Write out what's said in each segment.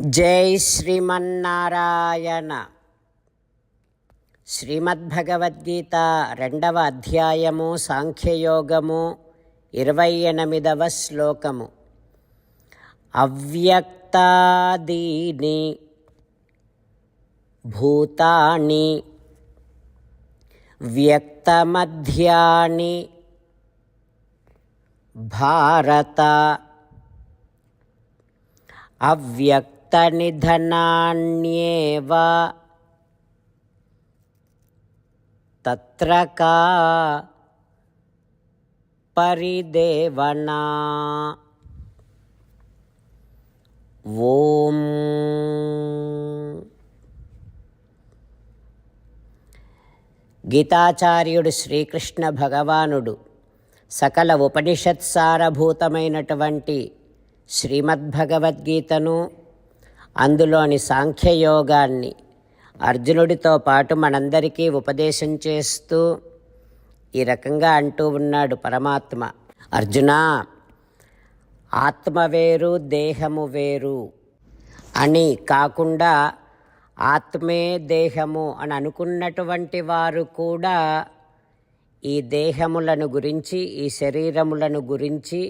జై శ్రీమన్నారాయణ. శ్రీమద్భగవద్గీత రెండవ అధ్యాయము సాంఖ్యయోగము ఇరవై ఎనిమిదవ శ్లోకము. అవ్యక్తాదీని భూతాని వ్యక్తమధ్యాని భారత అవ్యక్తనిధనాన్యేవ తత్ర పరిదేవనా. ఓం గీతాచార్యుడు శ్రీకృష్ణ భగవానుడు సకల ఉపనిషత్సారభూతమైనటువంటి శ్రీమద్భగవద్గీతను అందులోని సాంఖ్యయోగాన్ని అర్జునుడితో పాటు మనందరికీ ఉపదేశం చేస్తూ ఈ రకంగా అంటూ ఉన్నాడు పరమాత్మ. అర్జున ఆత్మ వేరు దేహము వేరు అని కాకుండా ఆత్మే దేహము అని అనుకున్నటువంటి వారు కూడా ఈ దేహములను గురించి ఈ శరీరములను గురించి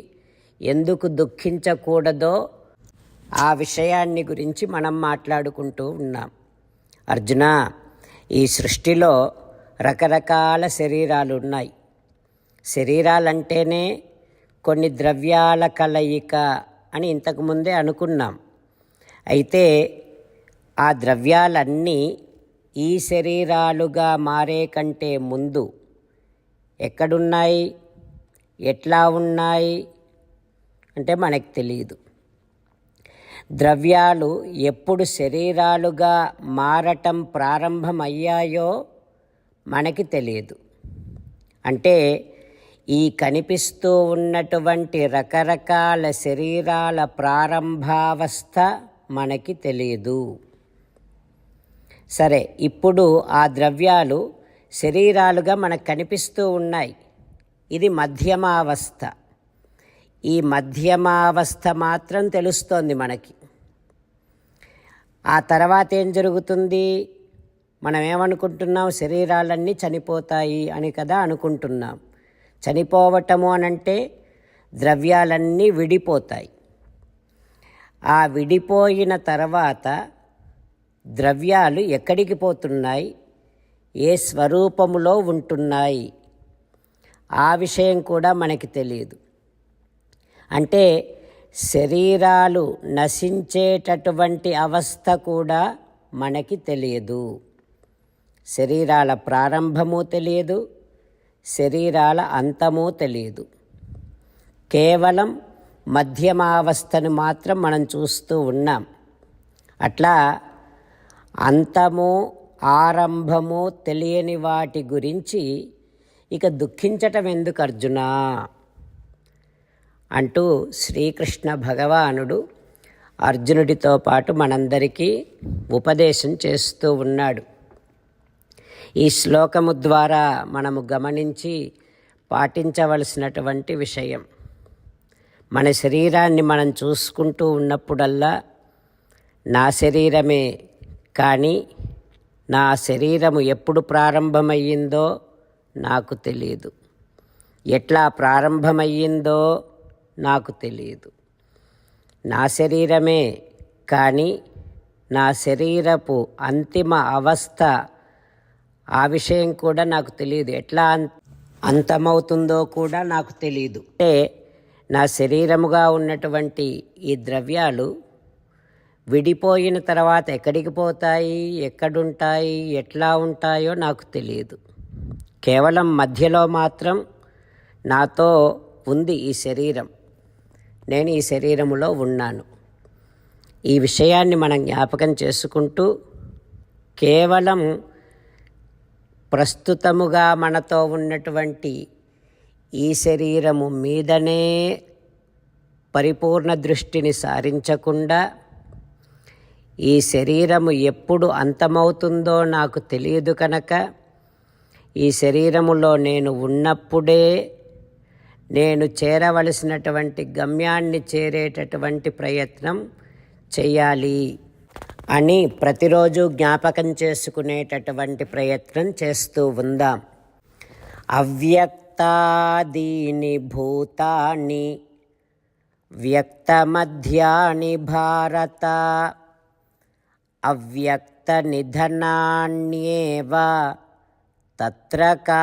ఎందుకు దుఃఖించకూడదో ఆ విషయాన్ని గురించి మనం మాట్లాడుకుంటూ ఉన్నాం. అర్జున ఈ సృష్టిలో రకరకాల శరీరాలు ఉన్నాయి శరీరాలంటేనే కొన్ని ద్రవ్యాల కలయిక అని ఇంతకుముందే అనుకున్నాం. అయితే ఆ ద్రవ్యాలన్నీ ఈ శరీరాలుగా మారే కంటే ముందు ఎక్కడున్నాయి? ఎట్లా ఉన్నాయి? అంటే మనకు తెలియదు ద్రవ్యాలు ఎప్పుడు శరీరాలుగా మారటం ప్రారంభమయ్యాయో మనకి తెలియదు. అంటే ఈ కనిపిస్తూ ఉన్నటువంటి రకరకాల శరీరాల ప్రారంభావస్థ మనకి తెలియదు. సరే ఇప్పుడు ఆ ద్రవ్యాలు శరీరాలుగా మనకు కనిపిస్తూ ఉన్నాయి. ఇది మధ్యమావస్థ. ఈ మధ్యమావస్థ మాత్రం తెలుస్తోంది మనకి. ఆ తర్వాత ఏం జరుగుతుంది? మనం ఏమనుకుంటున్నాం శరీరాలన్నీ చనిపోతాయి అని కదా అనుకుంటున్నాం. చనిపోవటము అనంటే ద్రవ్యాలన్నీ విడిపోతాయి. ఆ విడిపోయిన తర్వాత ద్రవ్యాలు ఎక్కడికి పోతున్నాయి? ఏ స్వరూపములో ఉంటున్నాయి? ఆ విషయం కూడా మనకి తెలియదు. అంటే శరీరాలు నశించేటటువంటి అవస్థ కూడా మనకి తెలియదు. శరీరాల ప్రారంభము తెలియదు శరీరాల అంతము తెలియదు. కేవలం మధ్యమావస్థను మాత్రం మనం చూస్తూ ఉన్నాం. అట్లా అంతము ఆరంభము తెలియని వాటి గురించి ఇక దుఃఖించటం ఎందుకు అర్జునా? అంటూ శ్రీకృష్ణ భగవానుడు అర్జునుడితో పాటు మనందరికీ ఉపదేశం చేస్తూ ఉన్నాడు. ఈ శ్లోకము ద్వారా మనము గమనించి పాటించవలసినటువంటి విషయం. మన శరీరాన్ని మనం చూసుకుంటూ ఉన్నప్పుడల్లా నా శరీరమే కానీ నా శరీరము ఎప్పుడు ప్రారంభమయ్యిందో నాకు తెలియదు ఎట్లా ప్రారంభమయ్యిందో నాకు తెలియదు నా శరీరమే కానీ నా శరీరపు అంతిమ అవస్థ ఆ విషయం కూడా నాకు తెలియదు ఎట్లా అంతమవుతుందో కూడా నాకు తెలియదు అంటే నా శరీరముగా ఉన్నటువంటి ఈ ద్రవ్యాలు విడిపోయిన తర్వాత ఎక్కడికి పోతాయి ఎక్కడుంటాయి ఎట్లా ఉంటాయో నాకు తెలియదు కేవలం మధ్యలో మాత్రం నాతో ఉంది ఈ శరీరం. నేను ఈ శరీరములో ఉన్నాను. ఈ విషయాన్ని మనం జ్ఞాపకం చేసుకుంటూ కేవలం ప్రస్తుతముగా మనతో ఉన్నటువంటి ఈ శరీరము మీదనే పరిపూర్ణ దృష్టిని సారించకుండా ఈ శరీరము ఎప్పుడు అంతమవుతుందో నాకు తెలియదు కనుక ఈ శరీరములో నేను ఉన్నప్పుడే నేను చేరవలసినటువంటి గమ్యాన్ని చేరేటటువంటి ప్రయత్నం చేయాలి అని ప్రతిరోజు జ్ఞాపకం చేసుకునేటటువంటి ప్రయత్నం చేస్తూ ఉందాం. అవ్యక్తాదీని భూతాన్ని వ్యక్తమధ్యాని భారత అవ్యక్తనిధనాన్యేవ తత్ర కా